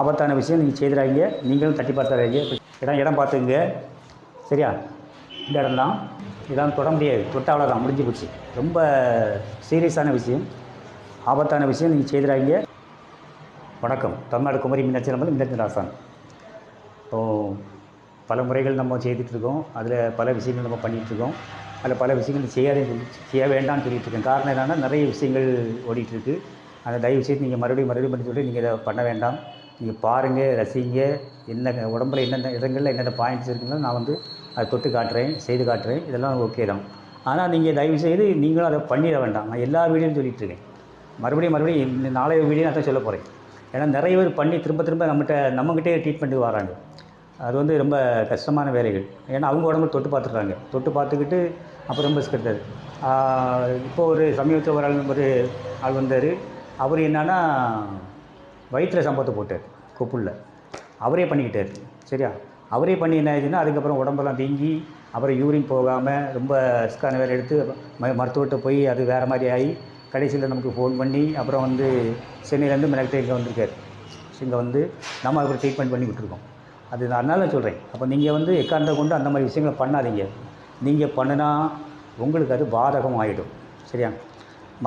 ஆபத்தான விஷயம் நீங்கள் செய்துறாங்க நீங்களும் தட்டி பார்த்துறாங்க இடம் இடம் பார்த்துங்க சரியா? இந்த இடம் தான். இதான் தொட முடியாது. தொட்டாவில் தான் முடிஞ்சு போச்சு. ரொம்ப சீரியஸான விஷயம். ஆபத்தான விஷயம். நீங்கள் செய்துறாங்க வணக்கம். தமிழ்நாடு குமரி மீனாட்சி நம்பர் மீனாட்சி இப்போ பல முறைகள் நம்ம செய்துட்டு இருக்கோம். அதில் பல விஷயங்கள் நம்ம பண்ணிகிட்டு இருக்கோம். அதில் பல விஷயங்கள் செய்யாதே செய்ய வேண்டாம்னு சொல்லிட்டு இருக்கேன். காரணம் என்னென்னா நிறைய விஷயங்கள் ஓடிட்டுருக்கு அந்த தயவு செய்து நீங்கள் மறுபடியும் மறுபடியும் பண்ணி சொல்லி நீங்கள் இதை பண்ண வேண்டாம். நீங்கள் பாருங்கள் ரசிங்க. என்ன உடம்புல என்னென்ன இடங்களில் என்னென்ன பாயிண்ட்ஸ் இருக்குங்களோ நான் வந்து அதை தொட்டு காட்டுறேன் செய்து காட்டுறேன். இதெல்லாம் ஓகே தான். ஆனால் நீங்கள் தயவு செய்து நீங்களும் அதை பண்ணிட வேண்டாம். நான் எல்லா வீடியோவும் சொல்லிட்டு இருக்கேன். மறுபடியும் மறுபடியும் இந்த நாளைய வீடியோ நான் தான் சொல்ல போகிறேன் ஏன்னா நிறைய பேர் பண்ணி திரும்ப திரும்ப நம்மகிட்ட நம்மகிட்டே ட்ரீட்மெண்ட்டுக்கு வராங்க. அது வந்து ரொம்ப கஷ்டமான வேலைகள். ஏன்னா அவங்க உடம்பு தொட்டு பார்த்துட்றாங்க தொட்டு பார்த்துக்கிட்டு அப்புறம் ரொம்ப கிடையாது இப்போ ஒரு சமீபத்தில் ஒரு ஆள் ஒரு ஆள் வந்தார். அவர் என்னென்னா வயிற்றில் சம்பத்தை போட்டார் கொப்புளில் அவரே பண்ணிக்கிட்டார் சரியா? அவரே பண்ணி என்ன ஆச்சுன்னா அதுக்கப்புறம் உடம்பெல்லாம் வீங்கி அப்புறம் யூரின் போகாமல் ரொம்ப ரிஸ்க்கான வேறு எடுத்து ம மருத்துவர்கிட்ட போய் அது வேறு மாதிரி ஆகி கடைசியில் நமக்கு ஃபோன் பண்ணி அப்புறம் வந்து சென்னையிலேருந்து மெனக்கிட்ட இங்கே வந்திருக்கார். இங்கே வந்து நம்ம அதுக்கு ட்ரீட்மெண்ட் பண்ணி விட்டுருக்கோம். அது நான் அதனால சொல்கிறேன் அப்போ நீங்கள் வந்து எக்காரணத்தை கொண்டு அந்த மாதிரி விஷயங்களை பண்ணாதீங்க. நீங்கள் பண்ணினா உங்களுக்கு அது பாதகம் ஆகிடும் சரியா?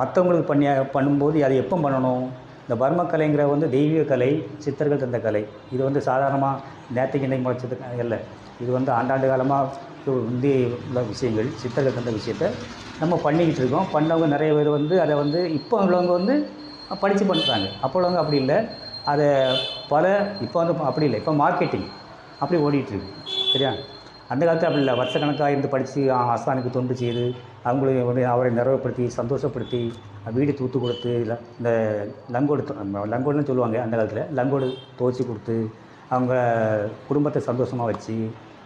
மற்றவங்களுக்கு பண்ணி பண்ணும்போது அதை எப்போ பண்ணணும்? இந்த பர்ம கலைங்கிற வந்து தெய்வீக கலை சித்தர்கள் தந்த கலை. இது வந்து சாதாரணமாக நேற்றுக்கு இன்னைக்கு முளைச்சது இல்லை. இது வந்து ஆண்டாண்டு காலமாக வந்து உள்ள விஷயங்கள் சித்தர்கள் தந்த விஷயத்த நம்ம பண்ணிக்கிட்டு இருக்கோம். பண்ணவங்க நிறைய பேர் வந்து அதை வந்து இப்போ உள்ளவங்க வந்து படித்து பண்ணுறாங்க அப்போ உள்ளவங்க அப்படி இல்லை. அதை பல இப்போ வந்து அப்படி இல்லை. இப்போ மார்க்கெட்டிங் அப்படி ஓடிட்டுருக்கு சரியா? அந்த காலத்தில் அப்படி இல்லை. வருஷக்கணக்காக இருந்து படித்து ஆசானுக்கு தொண்டு செய்து அவங்களையும் வந்து அவரை நிறைவுப்படுத்தி சந்தோஷப்படுத்தி வீடு தூத்து கொடுத்து இந்த லங்கோடு லங்கோடுன்னு சொல்லுவாங்க அந்த காலத்தில். லங்கோடு துவச்சி கொடுத்து அவங்க குடும்பத்தை சந்தோஷமாக வச்சு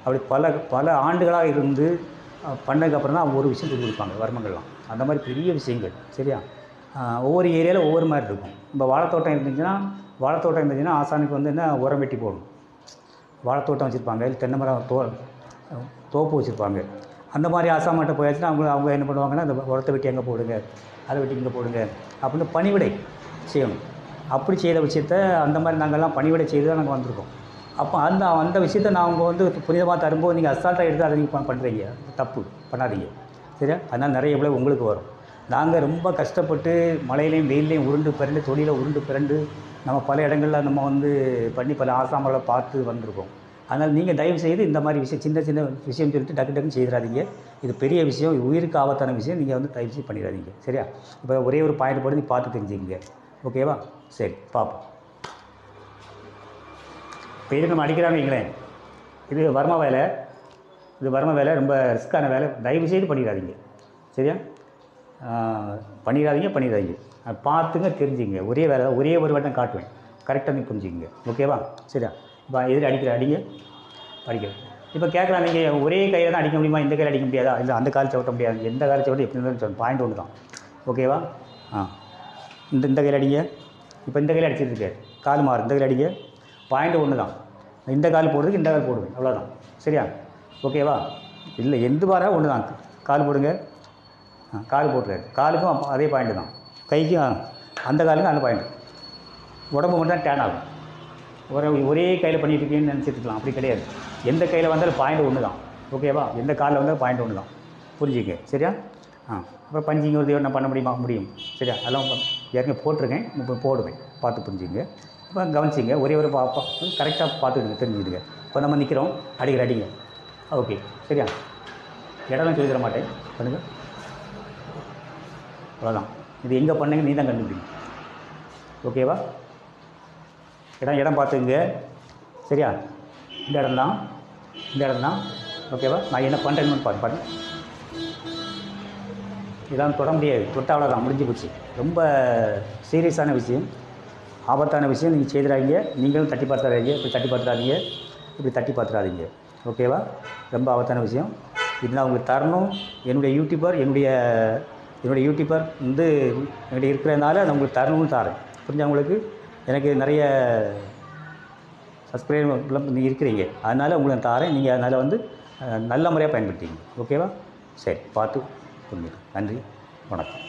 அப்படி பல பல ஆண்டுகளாக இருந்து பண்ணதுக்கப்புறம் தான் அவங்க ஒரு விஷயம் சொல்லி கொடுப்பாங்க வர்மங்கள்லாம். அந்த மாதிரி பெரிய விஷயங்கள் சரியா? ஒவ்வொரு ஏரியாவில் ஒவ்வொரு மாதிரி இருக்கும். இப்போ வாழைத்தோட்டம் இருந்துச்சுன்னா வாழைத்தோட்டம் இருந்துச்சுன்னா ஆசானுக்கு வந்து என்ன உரம் வெட்டி போடணும். வாழைத்தோட்டம் வச்சுருப்பாங்க தென்னை மரம் தோ தோப்பு வச்சுருப்பாங்க. அந்த மாதிரி ஆசாமாட்ட போயாச்சுன்னா அவங்க அவங்க என்ன பண்ணுவாங்கன்னா அந்த உரத்தை வெட்டி அங்கே போடுங்க அதை வெட்டி இங்கே போடுங்க அப்படின்னு பணிவிடை செய்யணும். அப்படி செய்த விஷயத்த அந்த மாதிரி நாங்கள்லாம் பணிவிடை செய்து தான் நாங்கள் வந்திருக்கோம். அப்போ அந்த அந்த விஷயத்த நான் அவங்க வந்து புனிதமாக தரும்போது நீங்கள் அசால்ட்டாக எடுத்து அதை நீங்கள் பண்ணுறீங்க தப்பு பண்ணாதீங்க. சரியா? அதனால் நிறைய விளைவு உங்களுக்கு வரும். நாங்கள் ரொம்ப கஷ்டப்பட்டு மழையிலையும் வெயிலையும் உருண்டு பிறண்டு தொழிலை உருண்டு பிறண்டு நம்ம பல இடங்களில் நம்ம வந்து பண்ணி பல ஆசாமலை பார்த்து வந்திருக்கோம். அதனால் நீங்கள் தயவு செய்து இந்த மாதிரி விஷயம் சின்ன சின்ன விஷயம் சொல்லிட்டு டக்கு டக்குன்னு செய்திடாதீங்க இது பெரிய விஷயம் உயிருக்கு ஆபத்தான விஷயம். நீங்கள் வந்து தயவு செய்து பண்ணிடாதீங்க சரியா? இப்போ ஒரே ஒரு பாயிண்ட் போட்டு பார்த்து தெரிஞ்சுக்கிங்க. ஓகேவா சரி பார்ப்போம். இப்போ இது நம்ம அடிக்கிறாங்க வைங்களேன். இது வர்ம வேலை. இது வர்ம வேலை ரொம்ப ரிஸ்க்கான வேலை. தயவு செய்து பண்ணிடாதீங்க சரியா பண்ணிடாதீங்க பண்ணிடாதீங்க பார்த்துங்க தெரிஞ்சுங்க ஒரே வேலை ஒரே ஒரு வட்டம் காட்டுவேன். கரெக்டாக நீ புரிஞ்சுக்கிங்க. ஓகேவா சரியா? இப்போ அடிக்கிற அடிங்க அடிக்க இப்போ கேட்கலாம் நீங்கள் ஒரே கையில் தான் அடிக்க முடியுமா? இந்த கையில் அடிக்க முடியாதா? இல்லை அந்த கால் சவிட்ட முடியாது. எந்த கால் சவிட்ட எப்படி இருந்தாலும் பாயிண்ட் ஒன்று தான் ஓகேவா ஆ. இந்த இந்த கையில் அடிங்க. இப்போ இந்த கையில் அடிச்சிருக்கு கால் மாறு. இந்த கையில் அடிங்க. பாயிண்ட் ஒன்று தான் இந்த கால் போடுறதுக்கு இந்த கால் போடுவேன் அவ்வளோதான் சரியா? ஓகேவா இல்லை எந்த வாரா ஒன்று தான் கால் போடுங்க. ஆ கால் போட்டுறாரு. காலுக்கும் அதே பாயிண்ட் தான். கைக்கும் அந்த காலுக்கும் அந்த பாயிண்ட் உடம்பு மட்டும் தான் டேன் ஆகும். ஒரே ஒரே கையில் பண்ணிகிட்டு இருக்கீங்கன்னு நினச்சிட்டு இருக்கலாம். அப்படி கிடையாது. எந்த கையில் வந்தாலும் பாயிண்ட் ஒன்று தான் ஓகேவா எந்த காலில் வந்தாலும் பாயிண்ட் ஒன்று தான் புரிஞ்சுக்க. சரியா? ஆ. அப்புறம் பஞ்சிங்க ஒரு நான் பண்ண முடியுமா? முடியும். சரியா? அதெல்லாம் ஏற்கனவே போட்டிருக்கேன். இப்போ போடுவேன். பார்த்து புரிஞ்சுங்க. இப்போ கவனிச்சிங்க. ஒரே ஒரு பா கரெக்டாக பார்த்துக்கிடுங்க தெரிஞ்சுக்கிடுங்க. இப்போ நம்ம நிற்கிறோம் அடிக்கிற அடிங்க ஓகே சரியா? இடம்லாம் சொல்லி தர மாட்டேன். பண்ணுங்கள் அவ்வளோதான் இது எங்கே பண்ணுங்க? நீ தான் கண்டுபிடிங்க ஓகேவா இடம் இடம் பார்த்துங்க சரியா? இந்த இடம் தான் இந்த இடம் தான் ஓகேவா நான் என்ன பண்ணுறேன்னு பார்த்து பாருங்க இதெல்லாம் தொட முடியாது. தொட்ட அவ்வளோதான் முடிஞ்சு போச்சு. ரொம்ப சீரியஸான விஷயம். ஆபத்தான விஷயம். நீங்கள் செய்துறாதீங்க நீங்களும் தட்டி பார்த்துறாதீங்க இப்படி தட்டி பார்த்துறாதீங்க இப்படி தட்டி பார்த்துறாதீங்க ஓகேவா ரொம்ப ஆபத்தான விஷயம். இது நான் உங்களுக்கு தரணும். என்னுடைய யூடியூபர் என்னுடைய என்னுடைய யூடியூபர் வந்து என்கிட்ட இருக்கிறதுனால நான் உங்களுக்கு தரணும்னு தரேன் புரிஞ்சா உங்களுக்கு? எனக்கு நிறைய சப்ஸ்கிரைபர்லாம் நீங்கள் இருக்கிறீங்க. அதனால் உங்களுக்கு நான் தாரேன் நீங்கள் அதனால் வந்து நல்ல முறையாக பயன்படுத்திங்க ஓகேவா? சரி பார்த்து புரிஞ்சுங்க நன்றி. வணக்கம்.